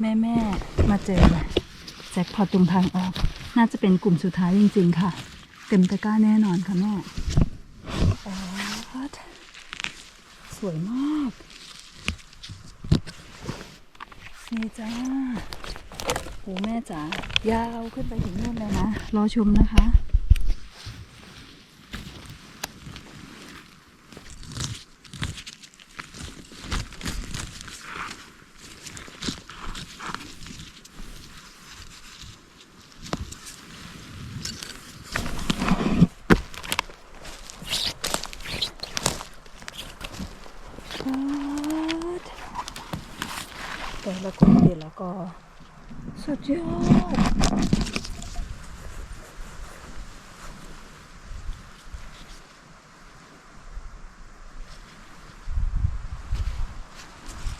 แม่แม่มาเจอแจ็คพอตตรงทางออก น่าจะเป็นกลุ่มสุดท้ายจริง ๆ ค่ะ เต็มตะกร้าแน่นอนค่ะแม่สวยมากนี่จ้าโอ้แม่จ๋ายาวขึ้นไปถึงนู่นเลยนะ รอชมนะคะ แต่ละคนเดี๋ยวแล้วก็สุดยอด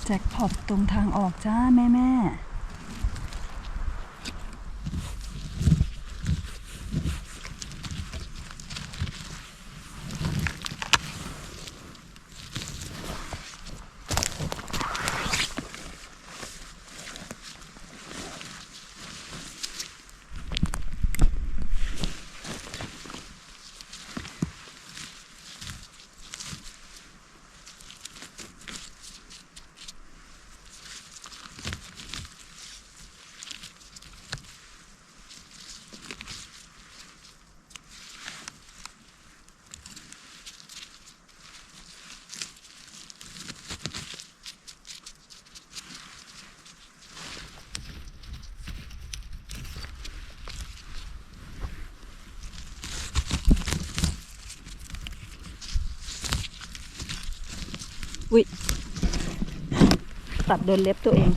แจ็คพอตตรงทางออกจ้าแม่แม่ วิตัดโดนเล็บตัวเอง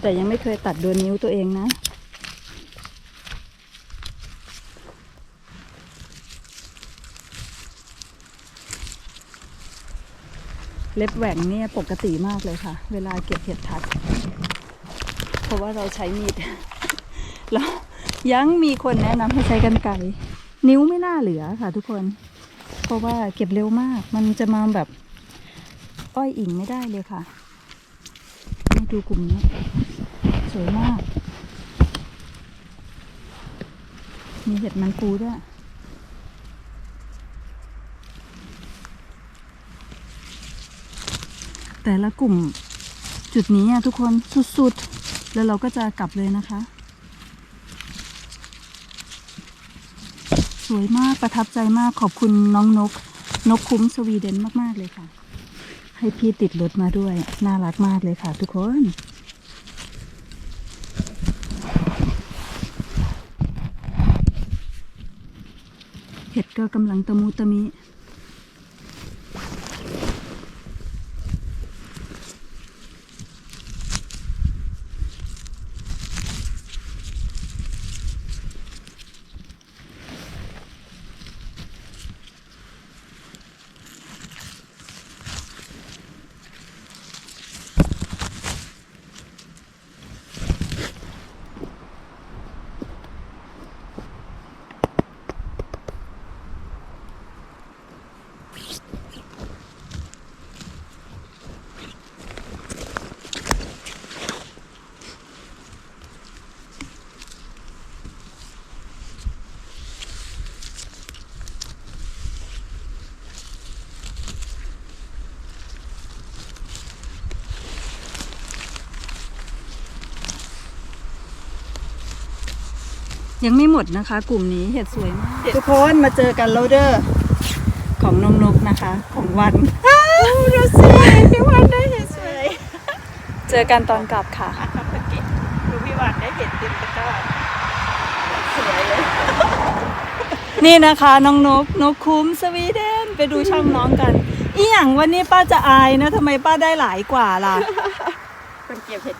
แต่ยังไม่เคยตัดโดนนิ้วตัวเองนะ เล็บแหว่งเนี่ยปกติมากเลยค่ะ เวลาเก็บเห็ดทัด เพราะว่าเราใช้มีดแล้วยังมีคนแนะนำให้ใช้กันไกรนิ้วไม่น่าเหลือค่ะทุกคน เพราะว่าเก็บเร็วมาก มันจะมาแบบ อ้อยอิ่งไม่ได้เลยค่ะมาดูกลุ่มนี้ สวยมาก มีเห็ดมันปูด้วยแต่ละกลุ่มจุดนี้อะทุกคนสุดๆ แล้วเราก็จะกลับเลยนะคะ สวยมากประทับใจมากขอบคุณน้องนก นกคุ้มสวีเดนมาก ๆ เลยค่ะ ให้พี่ติดรถมาด้วย น่ารักมากเลยค่ะทุกคน เห็ดก็กำลังตะมูตะมิ ยังไม่หมดนะคะ กลุ่มนี้เห็ดสวยมากทุกคนมาเจอกันแล้วเด้อของนงนกนะคะ ของวันดูสิพี่วันได้เห็ดสวย เจอกันตอนกลับค่ะอะครับตะกี้ดูพี่วันได้เห็ดเต็มตะกร้าสวยเลย นี่นะคะน้องนกนกคุ้มสวีเดนไปดูช่องน้องกันอีหยังวันนี้ป้าจะอายนะทำไมป้าได้หลายกว่าล่ะคนเก็บเห็ด